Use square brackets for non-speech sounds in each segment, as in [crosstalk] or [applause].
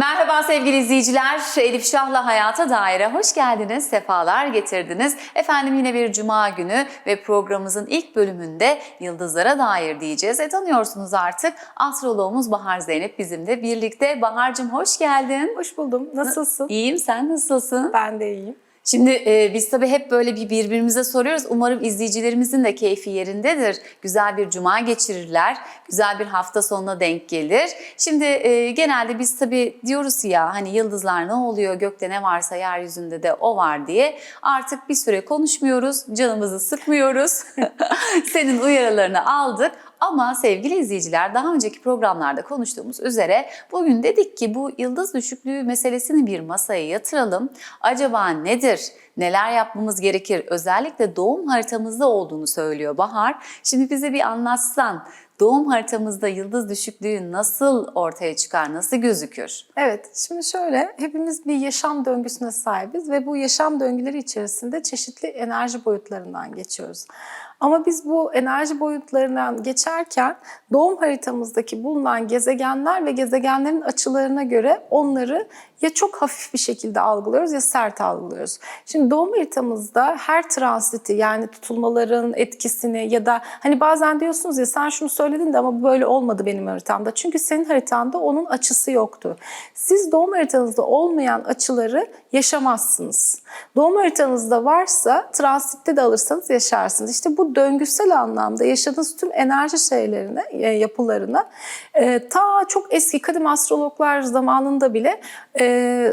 Merhaba sevgili izleyiciler. Elif Şah'la Hayata Dair'e hoş geldiniz, sefalar getirdiniz. Efendim yine bir cuma günü ve programımızın ilk bölümünde yıldızlara dair diyeceğiz. E tanıyorsunuz artık astroloğumuz Bahar Zeynep bizimle birlikte. Bahar'cığım hoş geldin. Hoş buldum. Nasılsın? İyiyim, sen nasılsın? Ben de iyiyim. Şimdi e, biz tabii hep böyle bir birbirimize soruyoruz. Umarım izleyicilerimizin de keyfi yerindedir. Güzel bir cuma geçirirler. Güzel bir hafta sonuna denk gelir. Şimdi e, genelde biz tabii diyoruz ya hani yıldızlar ne oluyor, gökte ne varsa yeryüzünde de o var diye. Artık bir süre konuşmuyoruz, canımızı sıkmıyoruz. [laughs] Senin uyarılarını aldık. Ama sevgili izleyiciler daha önceki programlarda konuştuğumuz üzere bugün dedik ki bu yıldız düşüklüğü meselesini bir masaya yatıralım. Acaba nedir? Neler yapmamız gerekir? Özellikle doğum haritamızda olduğunu söylüyor Bahar. Şimdi bize bir anlatsan doğum haritamızda yıldız düşüklüğü nasıl ortaya çıkar, nasıl gözükür? Evet, şimdi şöyle hepimiz bir yaşam döngüsüne sahibiz ve bu yaşam döngüleri içerisinde çeşitli enerji boyutlarından geçiyoruz. Ama biz bu enerji boyutlarından geçerken doğum haritamızdaki bulunan gezegenler ve gezegenlerin açılarına göre onları ya çok hafif bir şekilde algılıyoruz ya sert algılıyoruz. Şimdi doğum haritamızda her transiti yani tutulmaların etkisini ya da hani bazen diyorsunuz ya sen şunu söyledin de ama böyle olmadı benim haritamda. Çünkü senin haritanda onun açısı yoktu. Siz doğum haritanızda olmayan açıları yaşamazsınız. Doğum haritanızda varsa transitte de alırsanız yaşarsınız. İşte bu döngüsel anlamda yaşadığınız tüm enerji şeylerine, e, yapılarına e, ta çok eski kadim astrologlar zamanında bile e,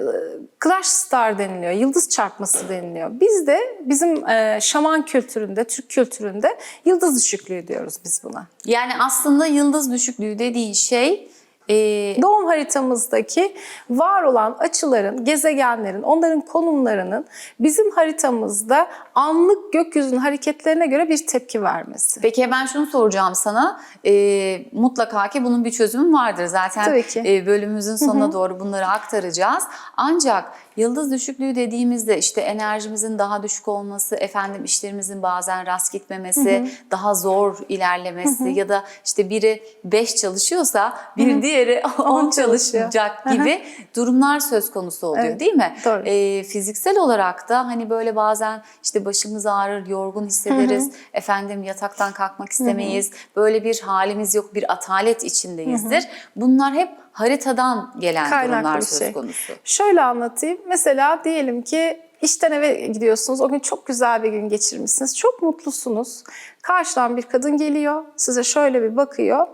clash star deniliyor, yıldız çarpması deniliyor. Biz de bizim e, şaman kültüründe, Türk kültüründe yıldız düşüklüğü diyoruz biz buna. Yani aslında yıldız düşüklüğü dediğin şey e, Doğum haritamızdaki var olan açıların, gezegenlerin, onların konumlarının bizim haritamızda anlık gökyüzünün hareketlerine göre bir tepki vermesi. Peki hemen şunu soracağım sana. Ee, mutlaka ki bunun bir çözümü vardır. Zaten Tabii ki. e, bölümümüzün sonuna doğru bunları aktaracağız. Ancak yıldız düşüklüğü dediğimizde işte enerjimizin daha düşük olması, efendim işlerimizin bazen rast gitmemesi, daha zor ilerlemesi ya da işte biri 5 çalışıyorsa bir diğeri 10 On çalışıyor. çalışacak gibi durumlar söz konusu oluyor Evet, değil mi? doğru. Ee, fiziksel olarak da hani böyle bazen işte başımız ağrır, yorgun hissederiz. Efendim yataktan kalkmak istemeyiz. Böyle bir halimiz yok, bir atalet içindeyizdir. Bunlar hep haritadan gelen Kaynaklı durumlar söz şey. konusu. Şöyle anlatayım. Mesela diyelim ki işten eve gidiyorsunuz. O gün çok güzel bir gün geçirmişsiniz. Çok mutlusunuz. Karşıdan bir kadın geliyor. Size şöyle bir bakıyor.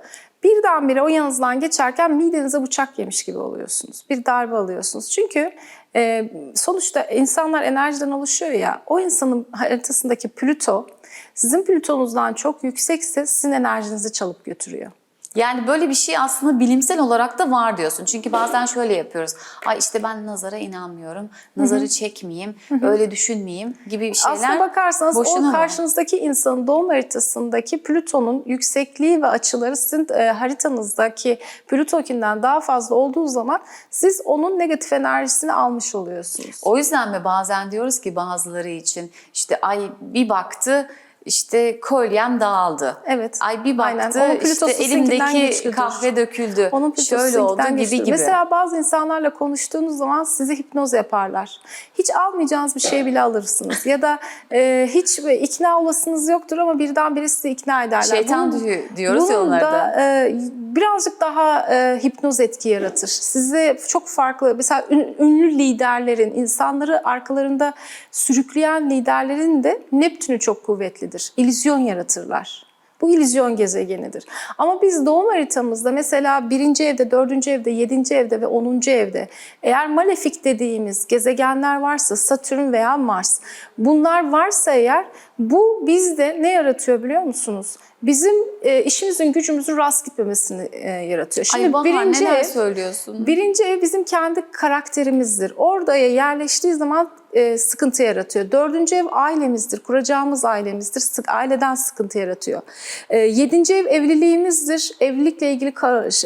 Birdenbire o yanınızdan geçerken midenize bıçak yemiş gibi oluyorsunuz. Bir darbe alıyorsunuz. Çünkü e, sonuçta insanlar enerjiden oluşuyor ya. O insanın haritasındaki Plüto sizin Plütonuzdan çok yüksekse sizin enerjinizi çalıp götürüyor. Yani böyle bir şey aslında bilimsel olarak da var diyorsun. Çünkü bazen şöyle yapıyoruz. Ay işte ben nazara inanmıyorum. Nazarı çekmeyeyim, öyle düşünmeyeyim gibi şeyler. Aslına bakarsanız boşuna o var. karşınızdaki insanın doğum haritasındaki Plüton'un yüksekliği ve açıları sizin e, haritanızdaki Plüto'kinden daha fazla olduğu zaman siz onun negatif enerjisini almış oluyorsunuz. O yüzden mi bazen diyoruz ki bazıları için işte ay bir baktı işte kolyem dağıldı. Evet. Ay bir baktı işte elimdeki güçlüdür. kahve döküldü. Onun Şöyle oldu gibi gibi. Mesela bazı insanlarla konuştuğunuz zaman sizi hipnoz yaparlar. Hiç almayacağınız bir şey bile alırsınız. ya da e, hiç ikna olasınız yoktur ama birdenbire sizi ikna ederler. Şeytan Bunun- diyoruz ya bunun onlarda. da e, birazcık daha e, hipnoz etki yaratır. Size çok farklı mesela ün- ünlü liderlerin, insanları arkalarında sürükleyen liderlerin de Neptün'ü çok kuvvetlidir. İllüzyon yaratırlar. Bu illüzyon gezegenidir. Ama biz doğum haritamızda mesela birinci evde, dördüncü evde, yedinci evde ve onuncu evde eğer malefik dediğimiz gezegenler varsa Satürn veya Mars bunlar varsa eğer bu bizde ne yaratıyor biliyor musunuz? Bizim e, işimizin gücümüzün rast gitmemesini e, yaratıyor. Şimdi Ay Bahar birinci neler ev, söylüyorsun? Birinci ev bizim kendi karakterimizdir. Orada yerleştiği zaman e, sıkıntı yaratıyor. Dördüncü ev ailemizdir, kuracağımız ailemizdir. Sık, aileden sıkıntı yaratıyor. E, yedinci ev evliliğimizdir. Evlilikle ilgili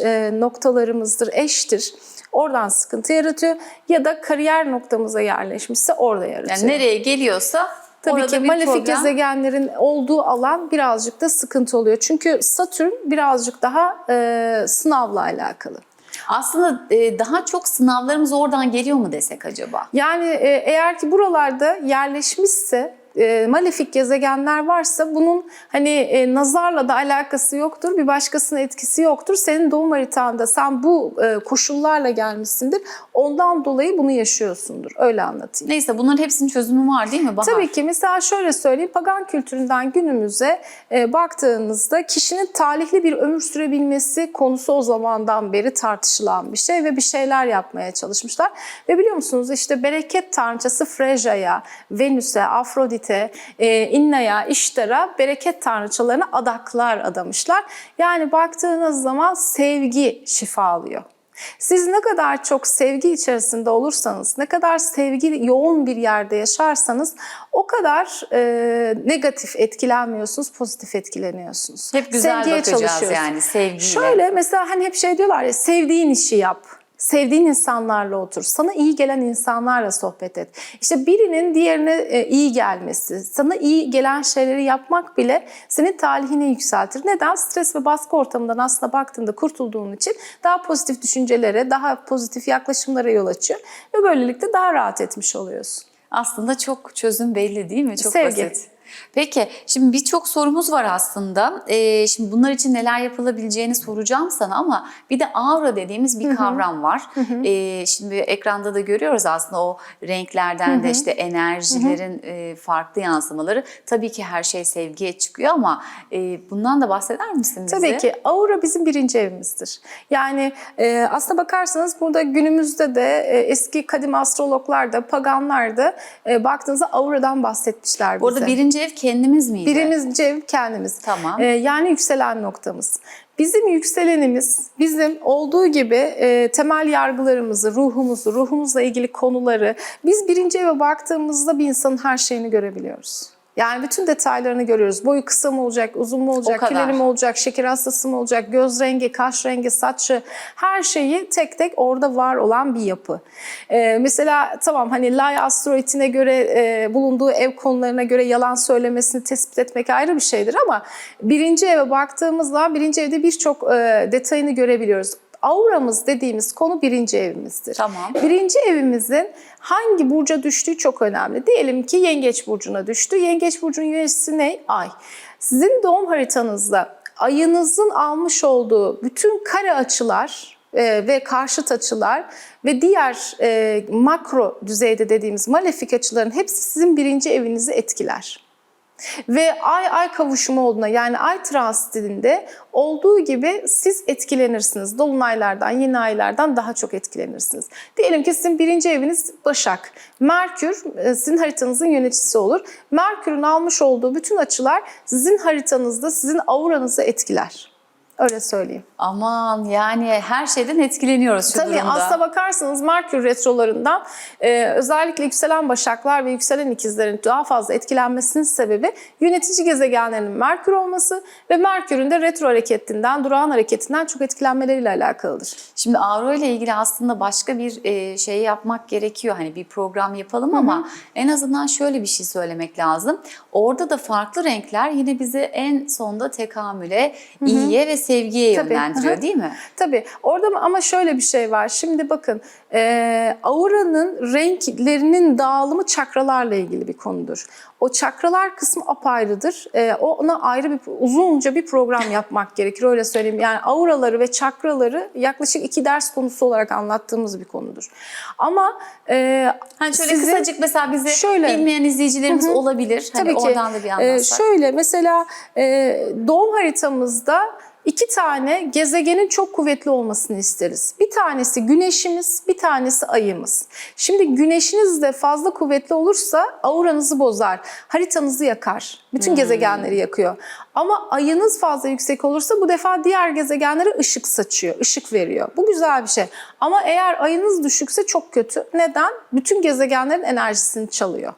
e, noktalarımızdır, eştir. Oradan sıkıntı yaratıyor. Ya da kariyer noktamıza yerleşmişse orada yaratıyor. Yani nereye geliyorsa Tabii orada ki malefik problem. gezegenlerin olduğu alan birazcık da sıkıntı oluyor. Çünkü Satürn birazcık daha e, sınavla alakalı. Aslında e, daha çok sınavlarımız oradan geliyor mu desek acaba? Yani e, eğer ki buralarda yerleşmişse e, malefik gezegenler varsa bunun hani e, nazarla da alakası yoktur, bir başkasının etkisi yoktur. Senin doğum haritanda sen bu e, koşullarla gelmişsindir. Ondan dolayı bunu yaşıyorsundur. Öyle anlatayım. Neyse bunların hepsinin çözümü var değil mi Bahar? Tabii ki mesela şöyle söyleyeyim pagan kültüründen günümüze e, baktığınızda kişinin talihli bir ömür sürebilmesi konusu o zamandan beri tartışılan bir şey ve bir şeyler yapmaya çalışmışlar. Ve biliyor musunuz işte bereket tanrıçası Freja'ya, Venüs'e, Afrodit'e, e, Inna'ya, İştar'a bereket tanrıçalarına adaklar adamışlar. Yani baktığınız zaman sevgi şifa alıyor. Siz ne kadar çok sevgi içerisinde olursanız, ne kadar sevgi yoğun bir yerde yaşarsanız o kadar e, negatif etkilenmiyorsunuz, pozitif etkileniyorsunuz. Hep güzel Sevgiye bakacağız yani sevgiyle. Şöyle mesela hani hep şey diyorlar ya sevdiğin işi yap. Sevdiğin insanlarla otur. Sana iyi gelen insanlarla sohbet et. İşte birinin diğerine e, iyi gelmesi, sana iyi gelen şeyleri yapmak bile senin talihini yükseltir. Neden? Stres ve baskı ortamından aslında baktığında kurtulduğun için daha pozitif düşüncelere, daha pozitif yaklaşımlara yol açıyor. Ve böylelikle daha rahat etmiş oluyorsun. Aslında çok çözüm belli değil mi? Çok Sevgi. basit. Peki şimdi birçok sorumuz var aslında. Ee, şimdi bunlar için neler yapılabileceğini soracağım sana ama bir de aura dediğimiz bir kavram var. Ee, şimdi ekranda da görüyoruz aslında o renklerden de işte enerjilerin e, farklı yansımaları. Tabii ki her şey sevgiye çıkıyor ama e, bundan da bahseder misin bize? Tabii ki aura bizim birinci evimizdir. Yani e, aslına bakarsanız burada günümüzde de e, eski kadim astrologlar da paganlar da e, baktığınızda auradan bahsetmişler bize. Bu arada birinci ev kendimiz miydi? Birinci ev kendimiz. Tamam. E, yani yükselen noktamız. Bizim yükselenimiz bizim olduğu gibi e, temel yargılarımızı, ruhumuzu, ruhumuzla ilgili konuları biz birinci eve baktığımızda bir insanın her şeyini görebiliyoruz. Yani bütün detaylarını görüyoruz. Boyu kısa mı olacak, uzun mu olacak, kileli mi olacak, şeker hastası mı olacak, göz rengi, kaş rengi, saçı her şeyi tek tek orada var olan bir yapı. Ee, mesela tamam hani Lay asteroidine göre e, bulunduğu ev konularına göre yalan söylemesini tespit etmek ayrı bir şeydir ama birinci eve baktığımızda birinci evde birçok e, detayını görebiliyoruz. Auramız dediğimiz konu birinci evimizdir. Tamam. Birinci evimizin hangi burca düştüğü çok önemli. Diyelim ki Yengeç burcuna düştü. Yengeç burcunun yöneticisi ne? Ay. Sizin doğum haritanızda ayınızın almış olduğu bütün kare açılar e, ve karşıt açılar ve diğer e, makro düzeyde dediğimiz malefik açıların hepsi sizin birinci evinizi etkiler. Ve ay ay kavuşumu olduğuna yani ay transitinde olduğu gibi siz etkilenirsiniz. Dolunaylardan, yeni aylardan daha çok etkilenirsiniz. Diyelim ki sizin birinci eviniz Başak. Merkür e, sizin haritanızın yöneticisi olur. Merkür'ün almış olduğu bütün açılar sizin haritanızda, sizin auranızı etkiler. Öyle söyleyeyim. Aman yani her şeyden etkileniyoruz şu Tabii durumda. aslına bakarsanız Merkür retrolarından e, özellikle yükselen başaklar ve yükselen ikizlerin daha fazla etkilenmesinin sebebi yönetici gezegenlerinin Merkür olması ve Merkür'ün de retro hareketinden, durağan hareketinden çok etkilenmeleriyle alakalıdır. Şimdi Avro ile ilgili aslında başka bir e, şey yapmak gerekiyor. Hani bir program yapalım ama en azından şöyle bir şey söylemek lazım. Orada da farklı renkler yine bizi en sonda tekamüle, iyiye ve sevgiye Tabii, yönlendiriyor hı hı. değil mi? Tabii orada ama şöyle bir şey var. Şimdi bakın e, auranın renklerinin dağılımı çakralarla ilgili bir konudur. O çakralar kısmı apayrıdır. E, ona ayrı bir uzunca bir program yapmak gerekir öyle söyleyeyim. Yani auraları ve çakraları yaklaşık iki ders konusu olarak anlattığımız bir konudur. Ama e, Hani şöyle sizin- kısacık mesela bizi Şöyle. bilmeyen izleyicilerimiz olabilir. Hani Tabii ki. oradan da bir anlatsak. şöyle mesela e, doğum haritamızda iki tane gezegenin çok kuvvetli olmasını isteriz. Bir tanesi güneşimiz, bir tanesi ayımız. Şimdi güneşiniz de fazla kuvvetli olursa auranızı bozar, haritanızı yakar. Bütün Hmm. gezegenleri yakıyor. Ama ayınız fazla yüksek olursa bu defa diğer gezegenlere ışık saçıyor, ışık veriyor. Bu güzel bir şey. Ama eğer ayınız düşükse çok kötü. Neden? Bütün gezegenlerin enerjisini çalıyor.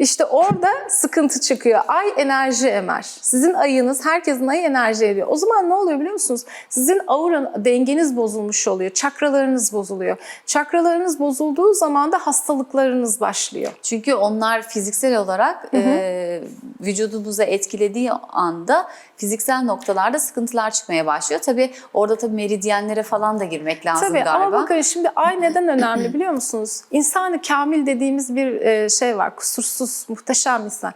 İşte orada sıkıntı çıkıyor. Ay enerji emer. Sizin ayınız, herkesin ayı enerji ediyor. O zaman ne oluyor biliyor musunuz? Sizin aura dengeniz bozulmuş oluyor. Çakralarınız bozuluyor. Çakralarınız bozulduğu zaman da hastalıklarınız başlıyor. Çünkü onlar fiziksel olarak e, vücudunuza etkilediği anda fiziksel noktalarda sıkıntılar çıkmaya başlıyor. Tabii orada tabii meridyenlere falan da girmek lazım Tabii galiba. ama bakın şimdi ay [laughs] neden önemli biliyor musunuz? İnsanı kamil dediğimiz bir şey var. Kusursuz, muhteşem insan.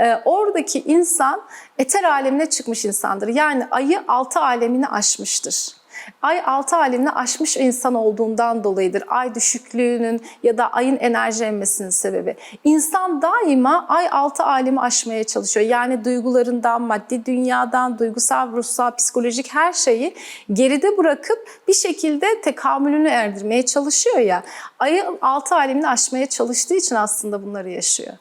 E, oradaki insan eter alemine çıkmış insandır. Yani ayı altı alemini aşmıştır. Ay altı alemini aşmış insan olduğundan dolayıdır. Ay düşüklüğünün ya da ayın enerji emmesinin sebebi. İnsan daima ay altı alemi aşmaya çalışıyor. Yani duygularından, maddi dünyadan, duygusal, ruhsal, psikolojik her şeyi geride bırakıp bir şekilde tekamülünü erdirmeye çalışıyor ya. Ayın altı alemini aşmaya çalıştığı için aslında bunları yaşıyor.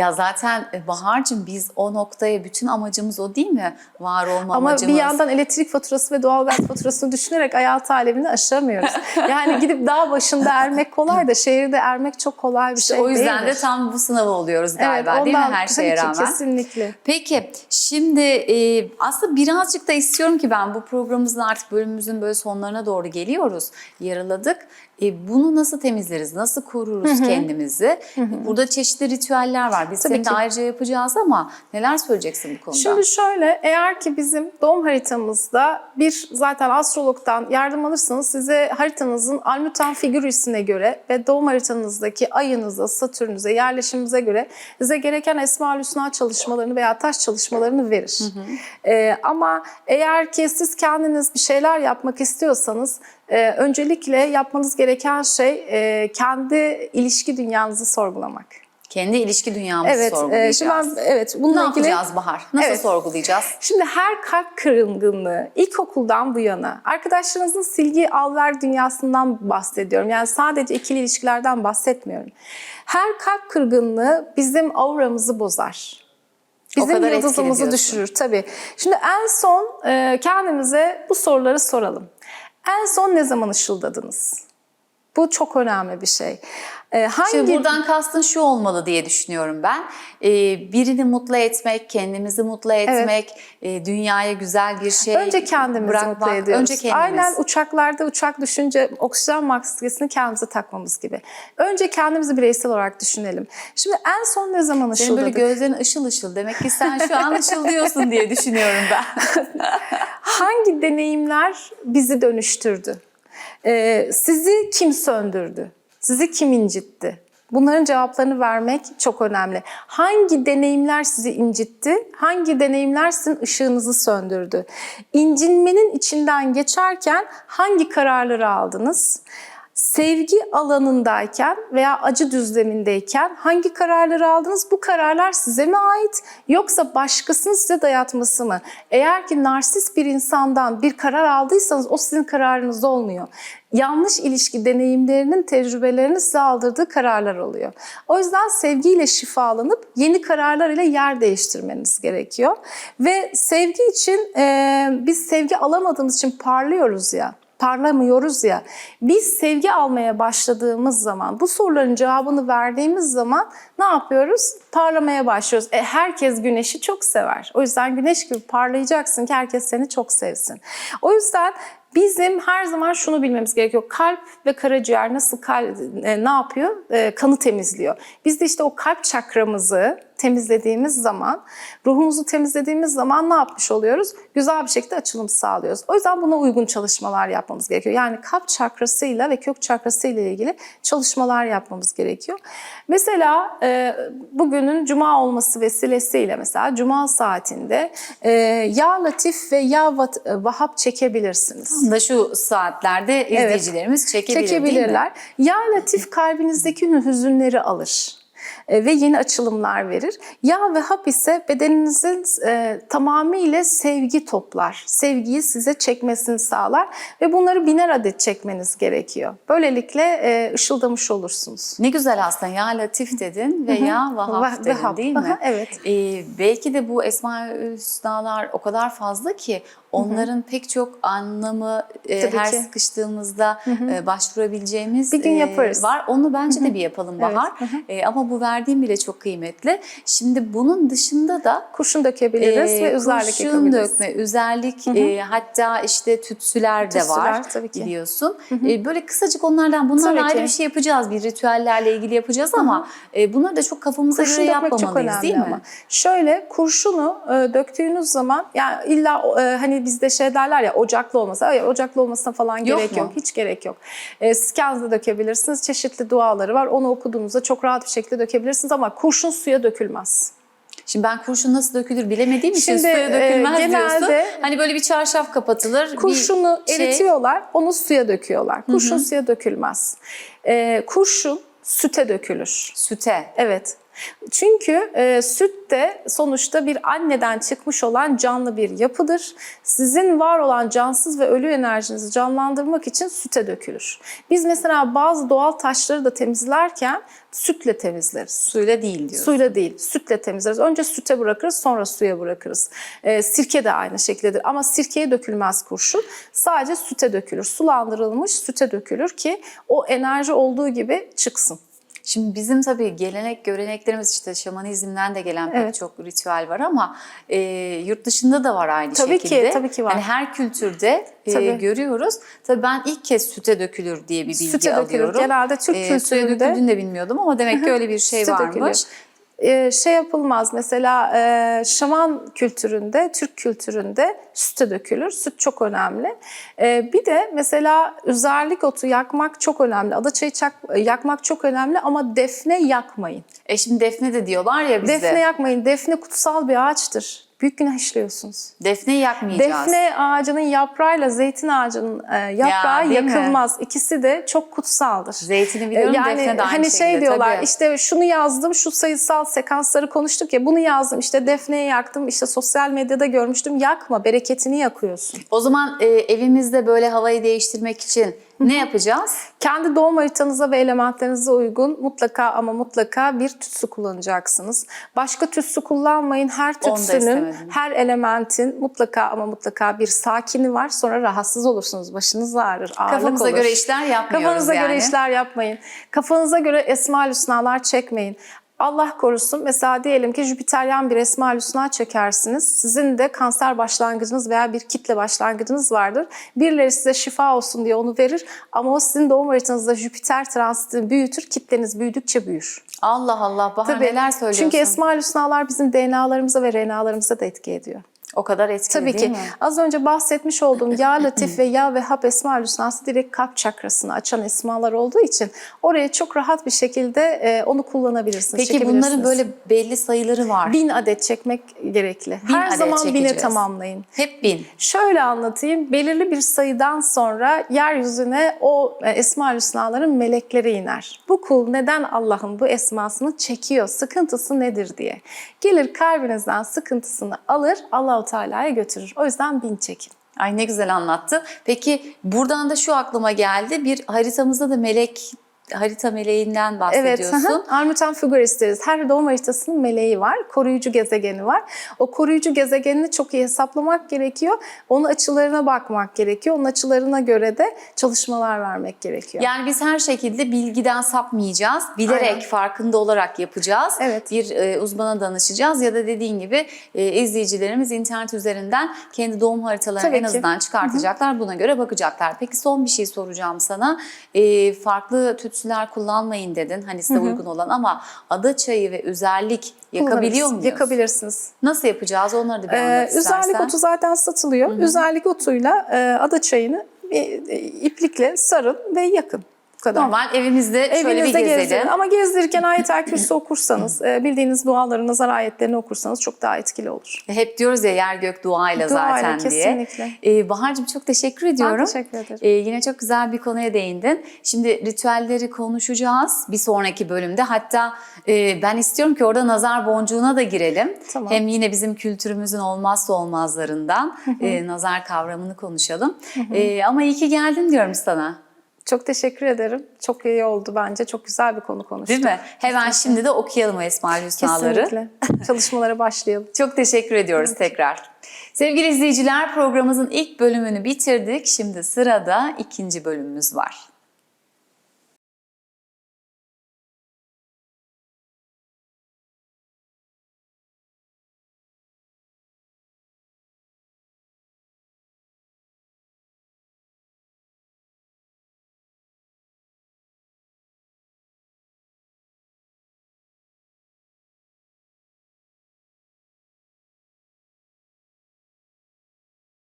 Ya zaten e, Bahar'cığım biz o noktaya bütün amacımız o değil mi? Var olma Ama amacımız. bir yandan elektrik faturası ve doğalgaz faturasını düşünerek hayatı alemini aşamıyoruz. [laughs] Yani gidip dağ başında ermek kolay da şehirde ermek çok kolay bir İşte şey o yüzden değildir. de tam bu sınavı oluyoruz Evet, galiba değil mi her tabii şeye ki, rağmen? Kesinlikle. Peki şimdi e, aslında birazcık da istiyorum ki ben bu programımızın artık bölümümüzün böyle sonlarına doğru geliyoruz. Yarıladık. E, bunu nasıl temizleriz? Nasıl koruruz kendimizi? Burada çeşitli ritüeller var. Biz Tabii senin de ki. ayrıca yapacağız ama neler söyleyeceksin bu konuda? Şimdi şöyle eğer ki bizim doğum haritamızda bir zaten astrologdan yardım alırsanız size haritanızın almutan figürisine göre ve doğum haritanızdaki ayınıza, satürnüze, yerleşiminize göre size gereken Esma-ül Hüsna çalışmalarını veya taş çalışmalarını verir. Ee, ama eğer ki siz kendiniz bir şeyler yapmak istiyorsanız e, öncelikle yapmanız gereken şey e, kendi ilişki dünyanızı sorgulamak. Kendi ilişki dünyamızı Evet, e, sorgulayacağız. şimdi ben evet ne bununla ilgili yapacağız Bahar? Nasıl Evet. sorgulayacağız? Şimdi her kalp kırılganlığı ilkokuldan bu yana arkadaşlarınızın silgi al ver dünyasından bahsediyorum. Yani sadece ikili ilişkilerden bahsetmiyorum. Her kalp kırgınlığı bizim auramızı bozar. O Bizim kadar etkili yıldızımızı düşürür tabii. Şimdi en son e, kendimize bu soruları soralım. En son ne zaman ışıldadınız? Bu çok önemli bir şey. E, hangi Şimdi buradan kastın şu olmalı diye düşünüyorum ben. Ee, birini mutlu etmek, kendimizi mutlu etmek, e, dünyaya güzel bir şey Önce kendimizi bırakmak. mutlu ediyoruz. Önce kendimiz. Aynen uçaklarda uçak düşünce oksijen maskesini kendimize takmamız gibi. Önce kendimizi bireysel olarak düşünelim. Şimdi en son ne zaman Senin böyle ışıldadık? gözlerin ışıl ışıl. Demek ki sen şu an ışıldıyorsun diye düşünüyorum ben. [laughs] Hangi deneyimler bizi dönüştürdü? Ee, sizi kim söndürdü? Sizi kim incitti? Bunların cevaplarını vermek çok önemli. Hangi deneyimler sizi incitti? Hangi deneyimler sizin ışığınızı söndürdü? İncinmenin içinden geçerken hangi kararları aldınız? Sevgi alanındayken veya acı düzlemindeyken hangi kararları aldınız? Bu kararlar size mi ait yoksa başkasının size dayatması mı? Eğer ki narsist bir insandan bir karar aldıysanız o sizin kararınız olmuyor. Yanlış ilişki deneyimlerinin tecrübelerinin size aldırdığı kararlar oluyor. O yüzden sevgiyle şifalanıp yeni kararlar ile yer değiştirmeniz gerekiyor. Ve sevgi için e, biz sevgi alamadığımız için parlıyoruz ya parlamıyoruz ya. Biz sevgi almaya başladığımız zaman, bu soruların cevabını verdiğimiz zaman ne yapıyoruz? Parlamaya başlıyoruz. E, herkes güneşi çok sever. O yüzden güneş gibi parlayacaksın ki herkes seni çok sevsin. O yüzden Bizim her zaman şunu bilmemiz gerekiyor. Kalp ve karaciğer nasıl kal- e, ne yapıyor? E, kanı temizliyor. Biz de işte o kalp çakramızı temizlediğimiz zaman, ruhumuzu temizlediğimiz zaman ne yapmış oluyoruz? Güzel bir şekilde açılım sağlıyoruz. O yüzden buna uygun çalışmalar yapmamız gerekiyor. Yani kalp çakrasıyla ve kök çakrasıyla ilgili çalışmalar yapmamız gerekiyor. Mesela e, bugünün cuma olması vesilesiyle mesela cuma saatinde e, ya latif ve ya vahap çekebilirsiniz da şu saatlerde izleyicilerimiz çekebilir, değil mi? çekebilirler. Ya Latif kalbinizdeki hüzünleri alır ve yeni açılımlar verir. Ya ve hap ise bedeninizin e, tamamıyla sevgi toplar. Sevgiyi size çekmesini sağlar ve bunları biner adet çekmeniz gerekiyor. Böylelikle e, ışıldamış olursunuz. Ne güzel aslında ya Latif dedin ve ya Vahap Vah- dedin değil mi? Evet. Ee, belki de bu Esma-ül Hüsnalar o kadar fazla ki onların pek çok anlamı e, her ki. sıkıştığımızda e, başvurabileceğimiz Bir gün e, yaparız. var. Onu bence de bir yapalım Evet, Bahar. E, ama bu verdiğim bile çok kıymetli. Şimdi bunun dışında da Kurşun dökebiliriz e, ve üzerlik kurşun yakabiliriz. dökme, üzerlik e, hatta işte tütsüler de Tütsüler, var tabii ki. biliyorsun. E, böyle kısacık onlardan bunlarla Tabii ayrı ki. bir şey yapacağız. Bir ritüellerle ilgili yapacağız ama e, bunları da çok kafamıza Kurşun göre yapmamalıyız değil mi? ama. Şöyle kurşunu e, döktüğünüz zaman yani illa e, hani bizde şey derler ya ocaklı olmasa, ay, ocaklı olmasına falan Yok gerek mu? yok. Hiç gerek yok. E, de dökebilirsiniz. Çeşitli duaları var. Onu okuduğunuzda çok rahat bir şekilde dökebilirsiniz ama kurşun suya dökülmez. Şimdi ben kurşun nasıl dökülür bilemediğim için Şimdi, suya e, dökülmez genelde- diyorsun. Hani böyle bir çarşaf kapatılır. Kurşunu şey. eritiyorlar, onu suya döküyorlar. Kurşun suya dökülmez. E, kurşun süte dökülür. Süte. Evet. Çünkü e, süt de sonuçta bir anneden çıkmış olan canlı bir yapıdır. Sizin var olan cansız ve ölü enerjinizi canlandırmak için süte dökülür. Biz mesela bazı doğal taşları da temizlerken sütle temizleriz. Suyla değil diyorsun. Suyla değil, sütle temizleriz. Önce süte bırakırız, sonra suya bırakırız. Ee, sirke de aynı şekildedir ama sirkeye dökülmez kurşun. Sadece süte dökülür. Sulandırılmış süte dökülür ki o enerji olduğu gibi çıksın. Şimdi bizim tabii gelenek, göreneklerimiz işte şamanizmden de gelen pek Evet. çok ritüel var ama e, yurt dışında da var aynı Tabii ki, şekilde. tabii ki var. Hani her kültürde e, Tabii. görüyoruz. Tabii ben ilk kez süte dökülür diye bir bilgi Süte dökülür. alıyorum. Genelde Türk E, kültüründe- döküldüğünü de bilmiyordum ama demek ki öyle bir şey Süte varmış. dökülür. Ee, şey yapılmaz mesela e, şaman kültüründe, Türk kültüründe süte dökülür. Süt çok önemli. Ee, bir de mesela üzerlik otu yakmak çok önemli. Adaçayı çak- yakmak çok önemli ama defne yakmayın. E şimdi defne de diyorlar ya bizde. Defne yakmayın. Defne kutsal bir ağaçtır. Büyük günah işliyorsunuz. Defneyi yakmayacağız. Defne ağacının yaprağıyla zeytin ağacının e, yaprağı mi? yakılmaz. İkisi de çok kutsaldır. Zeytini biliyorum, yani defne de aynı hani şey şekilde, diyorlar tabii. işte şunu yazdım, şu sayısal sekansları konuştuk ya bunu yazdım işte defneyi yaktım işte sosyal medyada görmüştüm. Yakma, bereketini yakıyorsun. O zaman e, evimizde böyle havayı değiştirmek için ne yapacağız? Kendi doğum haritanıza ve elementlerinize uygun mutlaka ama mutlaka bir tütsü kullanacaksınız. Başka tütsü kullanmayın. Her tütsünün, her elementin mutlaka ama mutlaka bir sakini var. Sonra rahatsız olursunuz. Başınız ağrır, ağırlık Kafamıza olur. göre işler yapmıyoruz Kafanıza yani. göre işler yapmayın. Kafanıza göre esma hüsnalar çekmeyin. Allah korusun mesela diyelim ki Jüpiteryen bir esma hüsna çekersiniz. Sizin de kanser başlangıcınız veya bir kitle başlangıcınız vardır. Birileri size şifa olsun diye onu verir ama o sizin doğum haritanızda Jüpiter transitini büyütür. Kitleniz büyüdükçe büyür. Allah Allah Bahar neler söylüyorsun? Çünkü esma hüsnalar bizim DNA'larımıza ve RNA'larımıza da etki ediyor. O kadar etkili Tabii değil ki. mi? Az önce bahsetmiş olduğum Ya [clears throat] Latif ve Ya Vehhab Esma Hüsnası direkt kalp çakrasını açan esmalar olduğu için oraya çok rahat bir şekilde e, onu kullanabilirsiniz. Peki bunların böyle belli sayıları var. bin adet çekmek gerekli. Bin Her adet zaman bine çekeceğiz. tamamlayın. Hep bin. Şöyle anlatayım. Belirli bir sayıdan sonra yeryüzüne o e, Esma Hüsnaların melekleri iner. Bu kul neden Allah'ın bu esmasını çekiyor? Sıkıntısı nedir diye. Gelir kalbinizden sıkıntısını alır Allahu Teala'ya götürür. O yüzden bin çekin. Ay ne güzel anlattı. Peki buradan da şu aklıma geldi. Bir haritamızda da melek harita meleğinden Evet, bahsediyorsun. hı. Armutan Fugaris deriz. Her doğum haritasının meleği var, koruyucu gezegeni var. O koruyucu gezegenini çok iyi hesaplamak gerekiyor. Onun açılarına bakmak gerekiyor. Onun açılarına göre de çalışmalar vermek gerekiyor. Yani biz her şekilde bilgiden sapmayacağız. Bilerek, Aynen. farkında olarak yapacağız. Evet. Bir e, uzmana danışacağız ya da dediğin gibi e, izleyicilerimiz internet üzerinden kendi doğum haritalarını Tabii en ki. azından çıkartacaklar. Buna göre bakacaklar. Peki son bir şey soracağım sana. E, farklı tütsüler kullanmayın dedin. Hani size uygun olan ama ada çayı ve üzerlik yakabiliyor muyuz? Yakabilirsiniz. Nasıl yapacağız? Onları da bir Ee, anlat üzerlik istersen. otu zaten satılıyor. Üzerlik otuyla e, ada çayını e, e, iplikle sarın ve yakın. Bu kadar. Normal evimizde şöyle bir Evinizde gezelim. gezdirin. Ama gezdirirken ayet-el kürsü okursanız, e, bildiğiniz duaları, nazar ayetlerini okursanız çok daha etkili olur. Hep diyoruz ya yer gök duayla Duayla, zaten diye. kesinlikle. Ee, Bahar'cığım çok teşekkür ediyorum. teşekkür ederim. Ee, yine çok güzel bir konuya değindin. Şimdi ritüelleri konuşacağız bir sonraki bölümde. Hatta e, ben istiyorum ki orada nazar boncuğuna da girelim. Tamam. Hem yine bizim kültürümüzün olmazsa olmazlarından e, nazar kavramını konuşalım. E, ama iyi ki geldin diyorum sana. Çok teşekkür ederim. Çok iyi oldu bence. Çok güzel bir konu konuştuk. Değil mi? Hemen şimdi de okuyalım o Esmaül Hüsnaları. Kesinlikle. [laughs] Çalışmalara başlayalım. Çok teşekkür ediyoruz tekrar. Sevgili izleyiciler programımızın ilk bölümünü bitirdik. Şimdi sırada ikinci bölümümüz var.